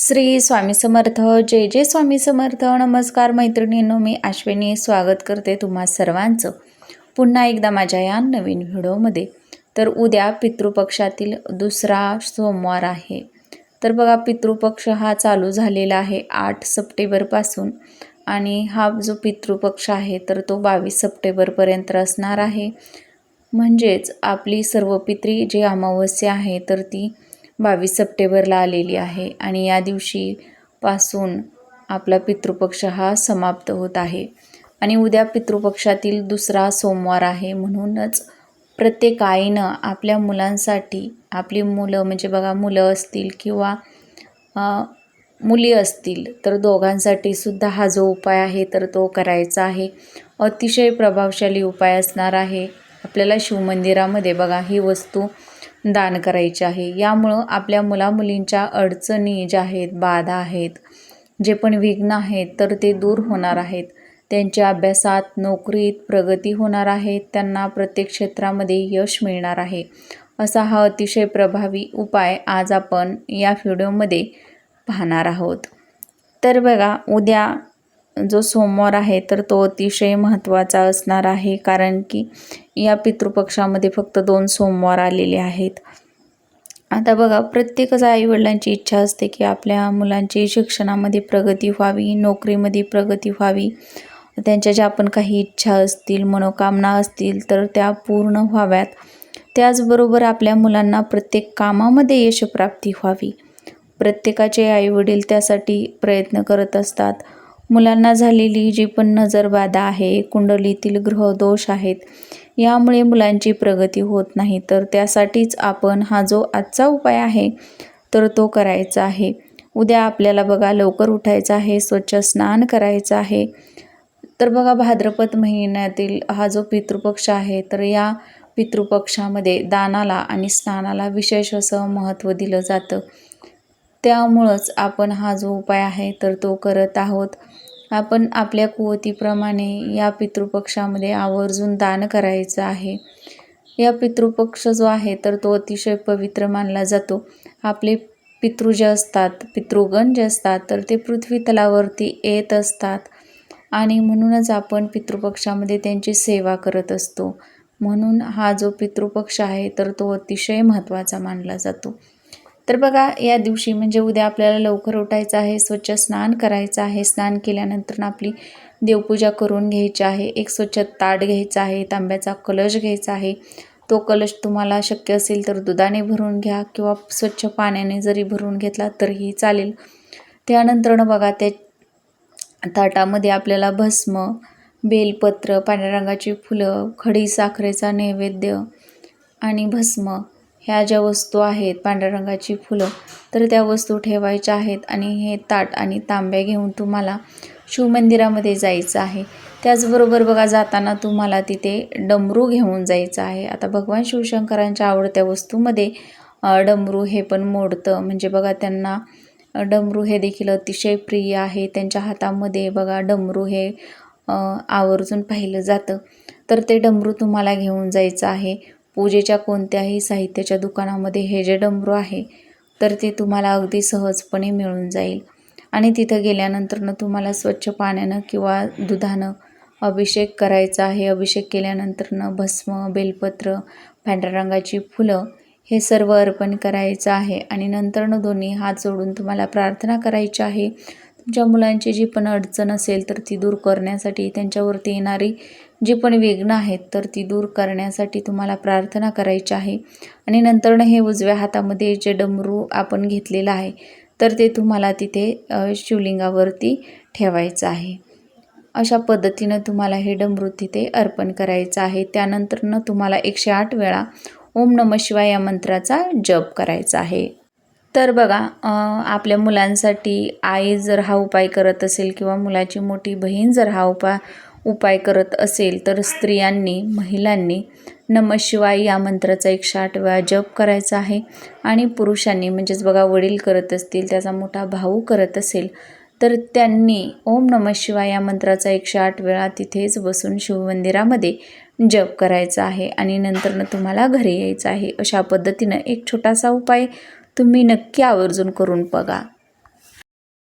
श्री स्वामी समर्थ. जय जय स्वामी समर्थ. नमस्कार मैत्रिणींनो मी अश्विनी. स्वागत करते तुम्हा सर्वांचं. पुन्हा एकदा माझ्या या नवीन व्हिडिओमध्ये. तर उद्या पितृपक्षातील दुसरा सोमवार आहे. तर बघा पितृपक्ष हा चालू झालेला आहे आठ सप्टेंबरपासून आणि हा जो पितृपक्ष आहे तर तो बावीस सप्टेंबरपर्यंत असणार आहे. म्हणजेच आपली सर्व पित्री जी अमावस्या आहे तर ती बावीस सप्टेंबरला आलेली आहे आणि या दिवशीपासून आपला पितृपक्ष हा समाप्त होत आहे. आणि उद्या पितृपक्षातील दुसरा सोमवार आहे म्हणूनच प्रत्येक आईनं आपल्या मुलांसाठी आपली मुलं म्हणजे बघा मुलं असतील किंवा मुली असतील तर दोघांसाठी सुद्धा हा जो उपाय आहे तर तो करायचा आहे. अतिशय प्रभावशाली उपाय असणार आहे. आपल्याला शिवमंदिरामध्ये बघा ही वस्तू दान करायचे आहे. यामुळं आपल्या मुलामुलींच्या अडचणी ज्या आहेत बाधा आहेत जे पण विघ्न आहेत तर ते दूर होणार आहेत. त्यांच्या अभ्यासात नोकरीत प्रगती होणार आहे. त्यांना प्रत्येक क्षेत्रामध्ये यश मिळणार आहे. असा हा अतिशय प्रभावी उपाय आज आपण या व्हिडिओमध्ये पाहणार आहोत. तर बघा उद्या जो सोमवार आहे तर तो अतिशय महत्त्वाचा असणार आहे कारण की या पितृपक्षामध्ये फक्त दोन सोमवार आलेले आहेत. आता बघा प्रत्येकच आईवडिलांची इच्छा असते की आपल्या मुलांची शिक्षणामध्ये प्रगती व्हावी नोकरीमध्ये प्रगती व्हावी. त्यांच्या ज्या पण काही इच्छा असतील मनोकामना असतील तर त्या पूर्ण व्हाव्यात. त्याचबरोबर आपल्या मुलांना प्रत्येक कामामध्ये यशप्राप्ती व्हावी. प्रत्येकाचे आईवडील त्यासाठी प्रयत्न करत असतात. मुलांना झालेली जी पण नजरबाधा आहे कुंडलीतील ग्रहदोष आहेत यामुळे मुलांची प्रगती होत नाही. तर त्यासाठीच आपण हा जो आजचा उपाय आहे तर तो करायचा आहे. उद्या आपल्याला बघा लवकर उठायचं आहे स्वच्छ स्नान करायचं आहे. तर बघा भाद्रपद महिन्यातील हा जो पितृपक्ष आहे तर या पितृपक्षामध्ये दानाला आणि स्नानाला विशेष असं महत्त्व दिलं जातं. त्यामुळंच आपण हा जो उपाय आहे तर तो करत आहोत. आपण आपल्या कुवतीप्रमाणे या पितृपक्षामध्ये आवर्जून दान करायचं आहे. या पितृपक्ष जो आहे तर तो अतिशय पवित्र मानला जातो. आपले पितृ जे असतात पितृगण जे असतात तर ते पृथ्वी तलावरती येत असतात. आणि म्हणूनच आपण पितृपक्षामध्ये त्यांची सेवा करत असतो. म्हणून हा जो पितृपक्ष आहे तर तो अतिशय महत्त्वाचा मानला जातो. तर बघा या दिवशी म्हणजे उद्या आपल्याला लवकर उठायचं आहे स्वच्छ स्नान करायचं आहे. स्नान केल्यानंतर आपली देवपूजा करून घ्यायची आहे. एक स्वच्छ ताट घ्यायचा आहे तांब्याचा कलश घ्यायचा आहे. तो कलश तुम्हाला शक्य असेल तर दुधाने भरून घ्या किंवा स्वच्छ पाण्याने जरी भरून घेतला तरीही चालेल. त्यानंतरनं बघा त्या ताटामध्ये आपल्याला भस्म बेलपत्र पांढऱ्या रंगाची फुलं खडी साखरेचा नैवेद्य आणि भस्म ह्या ज्या वस्तू आहेत पांढऱ्या रंगाची फुलं तर त्या वस्तू ठेवायच्या आहेत आणि हे ताट आणि तांब्या घेऊन तुम्हाला शिवमंदिरामध्ये जायचं आहे. त्याचबरोबर बघा जाताना तुम्हाला तिथे डमरू घेऊन जायचं आहे. आता भगवान शिवशंकरांच्या आवडत्या वस्तूमध्ये डमरू हे पण मोडतं. म्हणजे बघा त्यांना डमरू हे देखील अतिशय प्रिय आहे. त्यांच्या हातामध्ये बघा डमरू हे आवर्जून पाहिलं जातं. तर ते डमरू तुम्हाला घेऊन जायचं आहे. पूजेच्या कोणत्याही साहित्याच्या दुकानामध्ये हे जे डमरू आहे तर ते तुम्हाला अगदी सहजपणे मिळून जाईल. आणि तिथं गेल्यानंतरनं तुम्हाला स्वच्छ पाण्यानं किंवा दुधानं अभिषेक करायचा आहे. अभिषेक केल्यानंतरनं भस्म बेलपत्र पांढऱ्या रंगाची फुलं हे सर्व अर्पण करायचं आहे. आणि नंतरनं दोन्ही हात जोडून तुम्हाला प्रार्थना करायची आहे. तुमच्या मुलांची जी पण अडचण असेल तर ती दूर करण्यासाठी त्यांच्यावरती येणारी जी पण विघ्न आहेत तर ती दूर करण्यासाठी तुम्हाला प्रार्थना करायची आहे. आणि नंतरनं हे उजव्या हातामध्ये जे डमरू आपण घेतलेलं आहे तर ते तुम्हाला तिथे शिवलिंगावरती ठेवायचं आहे. अशा पद्धतीनं तुम्हाला हे डमरू तिथे अर्पण करायचं आहे. त्यानंतरनं तुम्हाला एकशे आठ वेळा ओम नम शिवाय या मंत्राचा जप करायचा आहे. तर बघा आपल्या मुलांसाठी आई जर हा उपाय करत असेल किंवा मुलाची मोठी बहीण जर हा उपाय उपाय करत असेल तर स्त्रियांनी महिलांनी नमशिवाय या मंत्राचा एकशे आठ वेळा जप करायचा आहे. आणि पुरुषांनी म्हणजेच बघा वडील करत असतील त्याचा मोठा भाऊ करत असेल तर त्यांनी ओम नम शिवाय या मंत्राचा एकशे आठ वेळा तिथेच बसून शिवमंदिरामध्ये जप करायचा आहे. आणि नंतरनं तुम्हाला घरी यायचं आहे. अशा पद्धतीनं एक छोटासा उपाय तुम्ही नक्की आवर्जून करून बघा.